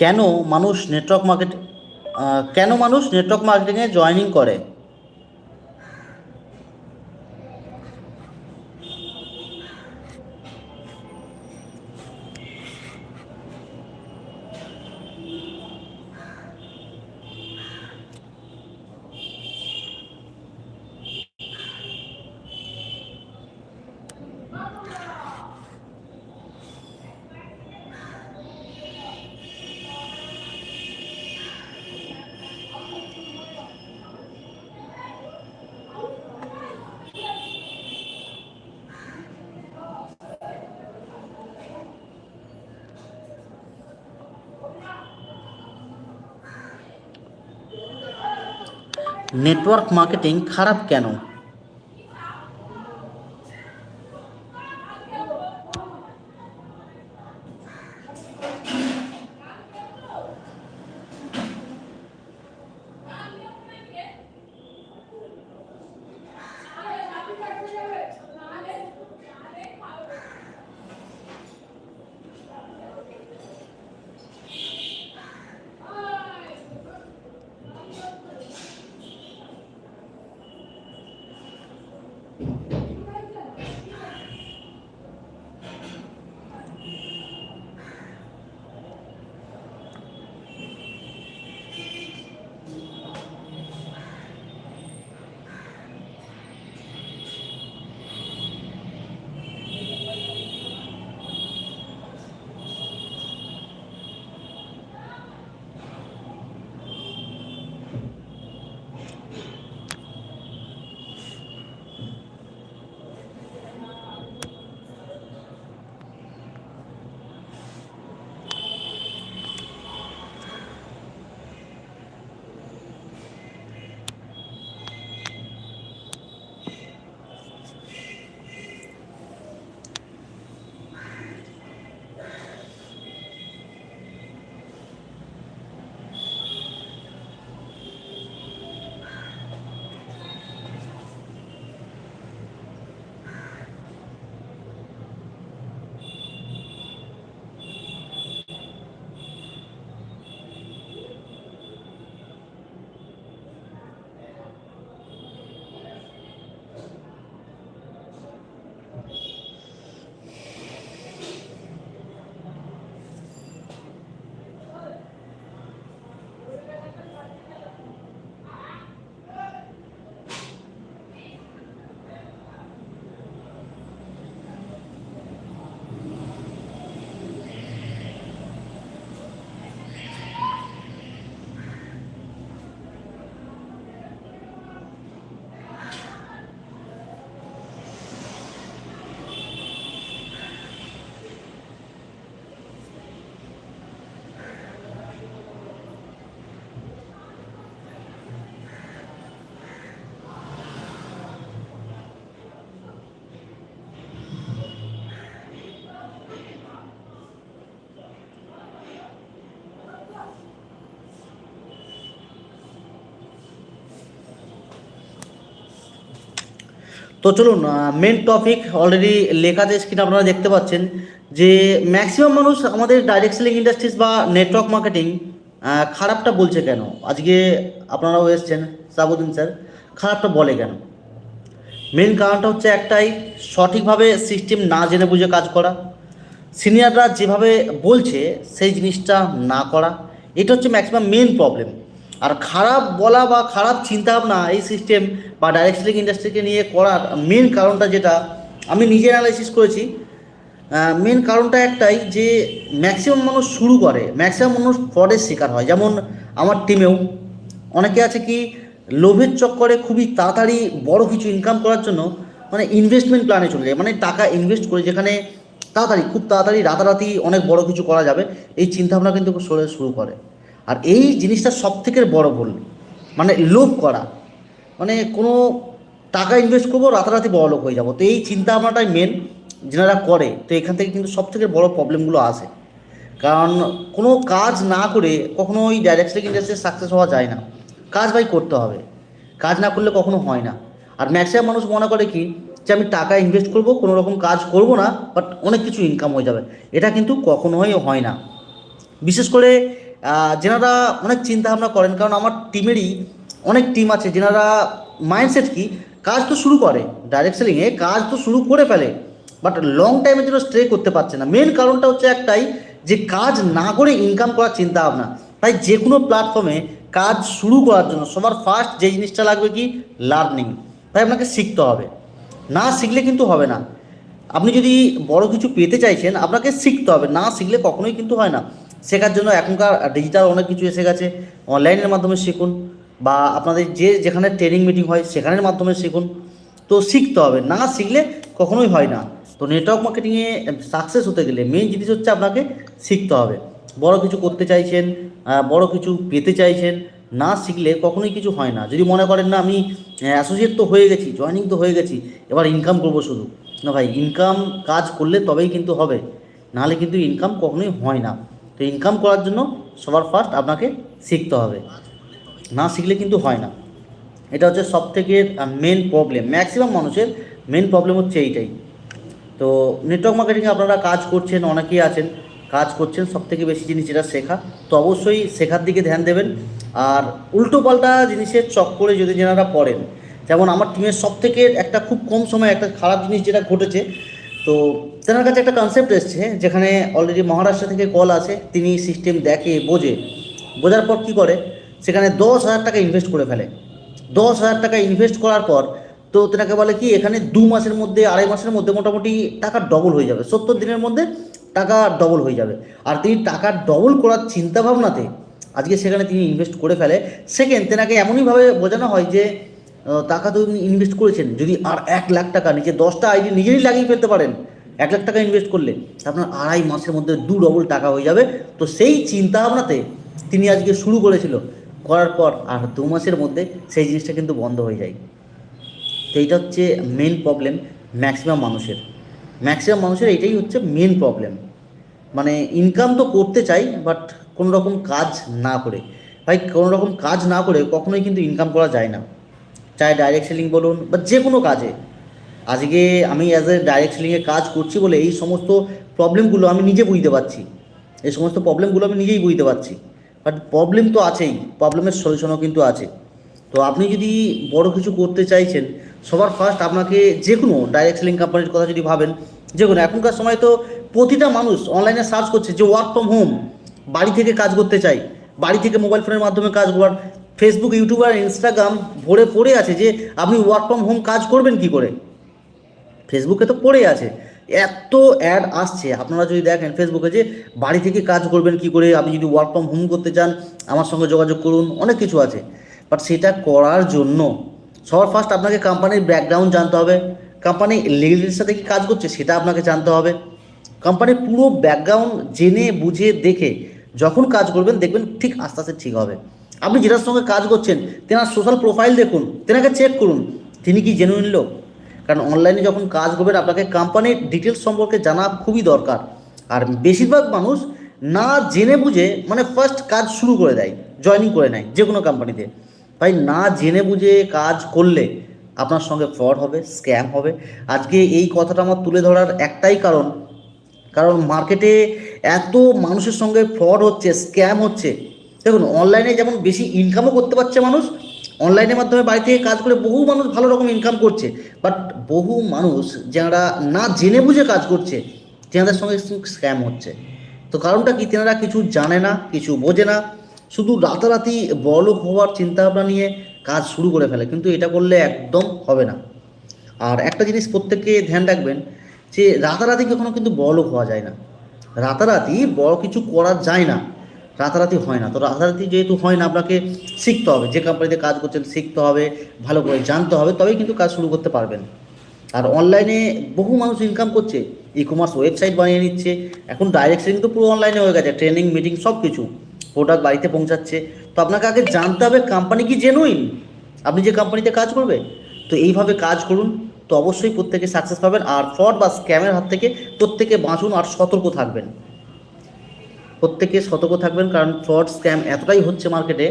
কেন মানুষ network market কেন মানুষ নেটওয়ার্ক মার্কেটিংয়ে জয়নিং করে? নেটওয়ার্ক মার্কেটিং খারাপ কেন? তো চলুন মেন টপিক অলরেডি লেখা আছে স্ক্রিনে আপনারা দেখতে পাচ্ছেন যে ম্যাক্সিমাম মানুষ আমাদের ডাইরেক্ট সেলিং ইন্ডাস্ট্রিজ বা নেটওয়ার্ক মার্কেটিং খারাপটা বলছে কেন? আজকে আপনারাও এসছেন, সাবুদ্দিন স্যার খারাপটা বলে কেন? মেন কারণটা হচ্ছে একটাই, সঠিকভাবে সিস্টেম না জেনে বুঝে কাজ করা। সিনিয়ররা যেভাবে বলছে, সেই জিনিসটা না করা। এটা হচ্ছে ম্যাক্সিমাম মেন প্রবলেম আর খারাপ বলা বা খারাপ চিন্তা চিন্তাভাবনা এই সিস্টেম বা ডাইরেক্ট সেলিং ইন্ডাস্ট্রিকে নিয়ে করার মেন কারণটা যেটা, আমি নিজে অ্যানালাইসিস করেছি। মেন কারণটা একটাই যে ম্যাক্সিমাম মানুষ শুরু করে ম্যাক্সিমাম মানুষ ফ্রডের শিকার হয়। যেমন আমার টিমেও অনেকে আছে কি, লোভের চক্করে খুবই তাড়াতাড়ি বড় কিছু ইনকাম করার জন্য মানে ইনভেস্টমেন্ট প্ল্যানে চলে যায়। মানে টাকা ইনভেস্ট করে যেখানে তাড়াতাড়ি, খুব তাড়াতাড়ি, রাতারাতি অনেক বড় কিছু করা যাবে, এই চিন্তাভাবনা কিন্তু শুরু করে। আর এই জিনিসটা সব থেকে বড় ভুল মানে লোভ করা। মানে কোনো টাকা ইনভেস্ট করব, রাতারাতি বড় লোক হয়ে যাব। তো এই চিন্তা ভাবনাটাই মেন যেনারা করে, তো এখান থেকে কিন্তু সব থেকে বড় প্রবলেমগুলো আসে। কারণ কোনো কাজ না করে কখনো ওই ডাইরেক্ট সেলিং ইন্ডাস্ট্রি সাকসেস হওয়া যায় না। কাজ ভাই করতে হবে। কাজ না করলে কখনো হয় না। আর ম্যাক্সিমাম মানুষ মনে করে কি, যে আমি টাকা ইনভেস্ট করব, কোনো রকম কাজ করব না বাট অনেক কিছু ইনকাম হয়ে যাবে। এটা কিন্তু কখনোই হয় না। বিশেষ করে যেনারা অনেক চিন্তা ভাবনা করেন, কারণ আমার টিমেরই অনেক টিম আছে যেনারা মাইন্ডসেট কি, কাজ তো শুরু করে ডাইরেক্ট সেলিংয়ে কাজ তো শুরু করে ফেলে বাট লং টাইমের জন্য স্ট্রে করতে পারছে না। মেন কারণটা হচ্ছে একটাই যে কাজ না করে ইনকাম করার চিন্তা ভাবনা তাই যে কোনো প্ল্যাটফর্মে কাজ শুরু করার জন্য সবার ফার্স্ট যে জিনিসটা লাগবে কি? লার্নিং তাই আপনাকে শিখতে হবে। না শিখলে কিন্তু হবে না। আপনি যদি বড় কিছু পেতে চাইছেন, আপনাকে শিখতে হবে। না শিখলে কখনোই কিন্তু হয় না। শেখার জন্য এখনকার ডিজিটাল অনেক কিছু এসে গেছে। অনলাইনের মাধ্যমে শিখুন বা আপনাদের যে যেখানে ট্রেনিং মিটিং হয় সেখানের মাধ্যমে শিখুন। তো শিখতে হবে, না শিখলে কখনোই হয় না। তো নেটওয়ার্ক মার্কেটিংয়ে সাকসেস হতে গেলে মেন জিনিস হচ্ছে আপনাকে শিখতে হবে। বড় কিছু করতে চাইছেন বড় কিছু পেতে চাইছেন, না শিখলে কখনোই কিছু হয় না। যদি মনে করেন না, আমি অ্যাসোসিয়েট তো হয়ে গেছি জয়েনিং তো হয়ে গেছি, এবার ইনকাম করব শুধু। না ভাই ইনকাম কাজ করলে তবেই কিন্তু হবে। নাহলে কিন্তু ইনকাম কখনোই হয় না। তো ইনকাম করার জন্য সবার ফার্স্ট আপনাকে শিখতে হবে। না শিখলে কিন্তু হয় না। এটা হচ্ছে সব থেকে মেন প্রবলেম ম্যাক্সিমাম মানুষের মেন প্রবলেম হচ্ছে এইটাই। তো নেটওয়ার্ক মার্কেটিংয়ে আপনারা কাজ করছেন, অনেকেই আছেন, কাজ করছেন সব থেকে বেশি জিনিস যেটা শেখা, তো অবশ্যই শেখার দিকে ধ্যান দেবেন। আর উল্টো পাল্টা জিনিসের চক্করে যদি যেনারা পড়েন, যেমন আমার টিমের সব থেকে একটা খুব কম সময় একটা খারাপ জিনিস যেটা ঘটেছে তো তেনার কাছে একটা কনসেপ্ট এসছে, যেখানে অলরেডি মহারাষ্ট্র থেকে কল আসে, তিনি সিস্টেম দেখে, বোঝে। বোঝার পর কী করে? সেখানে দশ হাজার টাকা ইনভেস্ট করে ফেলে। দশ হাজার টাকা ইনভেস্ট করার পর, তো তেনাকে বলে কি, এখানে দু মাসের মধ্যে, আড়াই মাসের মধ্যে মোটামুটি টাকা ডবল হয়ে যাবে। সত্তর দিনের মধ্যে টাকা ডবল হয়ে যাবে। আর তিনি টাকা ডবল করার চিন্তা ভাবনাতে আজকে সেখানে তিনি ইনভেস্ট করে ফেলে। সেকেন্ড তেনাকে এমনইভাবে বোঝানো হয় যে টাকা তো ইনভেস্ট করেছেন। যদি আর এক লাখ টাকা নিজে দশটা আইডি নিজেরই লাগিয়ে ফেলতে পারেন। এক লাখ টাকা ইনভেস্ট করলে আপনার আড়াই মাসের মধ্যে দু ডবল টাকা হয়ে যাবে। তো সেই চিন্তা ভাবনাতে তিনি আজকে শুরু করেছিল। করার পর আর দু মাসের মধ্যে সেই জিনিসটা কিন্তু বন্ধ হয়ে যায়। তো এইটা হচ্ছে মেন প্রবলেম ম্যাক্সিমাম মানুষের। ম্যাক্সিমাম মানুষের এটাই হচ্ছে মেন প্রবলেম মানে ইনকাম তো করতে চাই বাট কোনো রকম কাজ না করে। ভাই কোনো রকম কাজ না করে কখনোই কিন্তু ইনকাম করা যায় না। চাहे ডাইরেক্ট সেলিং বলুন বা যে কোনো কাজে। আজকে আমি অ্যাজ এ ডাইরেক্ট সেলিংয়ে কাজ করছি বলে এই সমস্ত প্রবলেমগুলো আমি নিজে বুঝতে পারছি। এই সমস্ত প্রবলেমগুলো আমি নিজেই বুঝতে পারছি। বাট প্রবলেম তো আছেই প্রবলেমের সলিউশনও কিন্তু আছে। তো আপনি যদি বড় কিছু করতে চাইছেন, সবার ফার্স্ট আপনাকে যে কোনো ডাইরেক্ট সেলিং কোম্পানির কথা যদি ভাবেন, যে কোনো, এখনকার সময় তো প্রতিটা মানুষ অনলাইনে সার্চ করছে যে ওয়ার্ক ফ্রম হোম বাড়ি থেকে কাজ করতে চাই বাড়ি থেকে মোবাইল ফোনের মাধ্যমে কাজ করার ফেসবুক ইউটিউব আর ইনস্টাগ্রাম ভরে পড়ে আছে যে আপনি ওয়ার্ক ফ্রম হোম কাজ করবেন কি করে? ফেসবুকে তো পড়ে আছে। এত অ্যাড আসছে। আপনারা যদি দেখেন ফেসবুকে যে বাড়ি থেকে কাজ করবেন কি করে, আপনি যদি ওয়ার্ক ফ্রম হোম করতে চান, আমার সঙ্গে যোগাযোগ করুন, অনেক কিছু আছে। বাট সেটা করার জন্য সবার ফার্স্ট আপনাকে কোম্পানির ব্যাকগ্রাউন্ড জানতে হবে। কোম্পানি লিগেলের সাথে কি কাজ করছে, সেটা আপনাকে জানতে হবে। কোম্পানির পুরো ব্যাকগ্রাউন্ড জেনে, বুঝে, দেখে যখন কাজ করবেন, দেখবেন ঠিক আস্তে আস্তে ঠিক হবে। আপনি যেটার সঙ্গে কাজ করছেন, তেনার সোশ্যাল প্রোফাইল দেখুন, তেনাকে চেক করুন, তিনি কি জেনুইন লোক? কারণ অনলাইনে যখন কাজ করবেন, আপনাকে কোম্পানির ডিটেলস সম্পর্কে জানা খুবই দরকার। আর বেশিরভাগ মানুষ না জেনে বুঝে মানে ফার্স্ট কাজ শুরু করে দেয় জয়েনিং করে নেয়, যে কোনো কোম্পানিতে তাই না জেনে বুঝে কাজ করলে আপনার সঙ্গে ফ্রড হবে স্ক্যাম হবে। আজকে এই কথাটা আমার তুলে ধরার একটাই কারণ কারণ মার্কেটে এত মানুষের সঙ্গে ফ্রড হচ্ছে স্ক্যাম হচ্ছে। দেখুন অনলাইনে যেমন বেশি ইনকামও করতে পারছে মানুষ অনলাইনের মাধ্যমে বাড়ি থেকে কাজ করে বহু মানুষ ভালো রকম ইনকাম করছে। বাট বহু মানুষ যারা না জেনে বুঝে কাজ করছে, তেনাদের সঙ্গে স্ক্যাম হচ্ছে। তো কারণটা কি? তেনারা কিছু জানে না, কিছু বোঝে না। শুধু রাতারাতি বড়লোক হওয়ার চিন্তাভাবনা নিয়ে কাজ শুরু করে ফেলে, কিন্তু এটা করলে একদম হবে না। আর একটা জিনিস প্রত্যেককে ধ্যান রাখবেন, যে রাতারাতি কখনো কিন্তু বড়লোক হওয়া যায় না। রাতারাতি বড় কিছু করা যায় না। রাতারাতি হয় না। তো রাতারাতি যেহেতু হয় না, আপনাকে শিখতে হবে। যে কোম্পানিতে কাজ করছেন, শিখতে হবে, ভালো করে জানতে হবে, তবেই কিন্তু কাজ শুরু করতে পারবেন। আর অনলাইনে বহু মানুষ ইনকাম করছে। ই কমার্স ওয়েবসাইট বানিয়ে নিচ্ছে। এখন ডাইরেক্ট সেলিং তো পুরো অনলাইনে হয়ে গেছে। ট্রেনিং মিটিং সব কিছু প্রোডাক্ট বাড়িতে পৌঁছাচ্ছে। তো আপনাকে আগে জানতে হবে কোম্পানি কি জেনুইন আপনি যে কোম্পানিতে কাজ করবে? তো এইভাবে কাজ করুন। তো অবশ্যই প্রত্যেকে সাকসেস পাবেন। আর ফ্রড বা স্ক্যামের হাত থেকে প্রত্যেকে বাঁচুন আর সতর্ক থাকবেন। প্রত্যেকে সতর্ক থাকবেন, কারণ ফ্রড স্ক্যাম এতটাই হচ্ছে মার্কেটে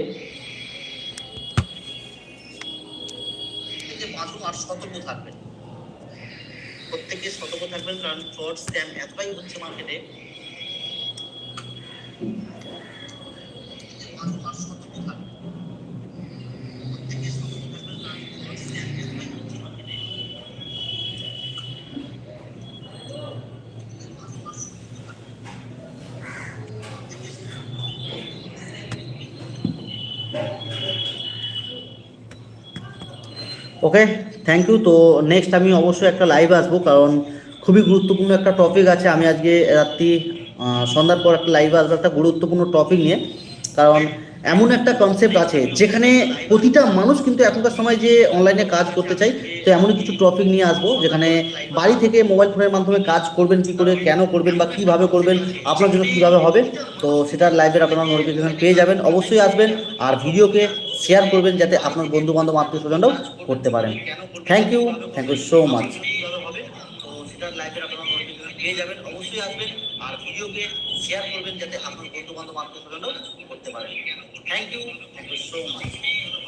আর সতর্ক থাকবেন। প্রত্যেকে সতর্ক থাকবেন, কারণ ফ্রড স্ক্যাম এতটাই হচ্ছে মার্কেটে ওকে থ্যাংক ইউ তো নেক্সট আমি অবশ্যই একটা লাইভ আসব, কারণ খুবই গুরুত্বপূর্ণ একটা টপিক আছে। আমি আজকে রাত্রি সন্ধ্যার পর একটা লাইভ আসব, একটা গুরুত্বপূর্ণ টপিক নিয়ে। কারণ এমন একটা কনসেপ্ট আছে যেখানে প্রতিটা মানুষ কিন্তু এখনকার সময় যে অনলাইনে কাজ করতে চাই তো এমনই কিছু টপিক নিয়ে আসব যেখানে বাড়ি থেকে মোবাইল ফোনের মাধ্যমে কাজ করবেন, কি করে, কেন করবেন বা কীভাবে করবেন, আপনার জন্য কীভাবে হবে, তো সেটার লাইভের আপনারা নোটিফিকেশন পেয়ে যাবেন, অবশ্যই আসবেন আর ভিডিওকে শেয়ার করবেন যাতে আপনার বন্ধু বান্ধব আত্মীয় স্বজনরাও করতে পারেন thank you thank you so much পেয়ে যাবেন, অবশ্যই আসবেন আর ভিডিওকে শেয়ার করবেন যাতে আপনার বন্ধু বান্ধব আত্মীয় স্বজনরাও করতে পারেন thank you thank you so much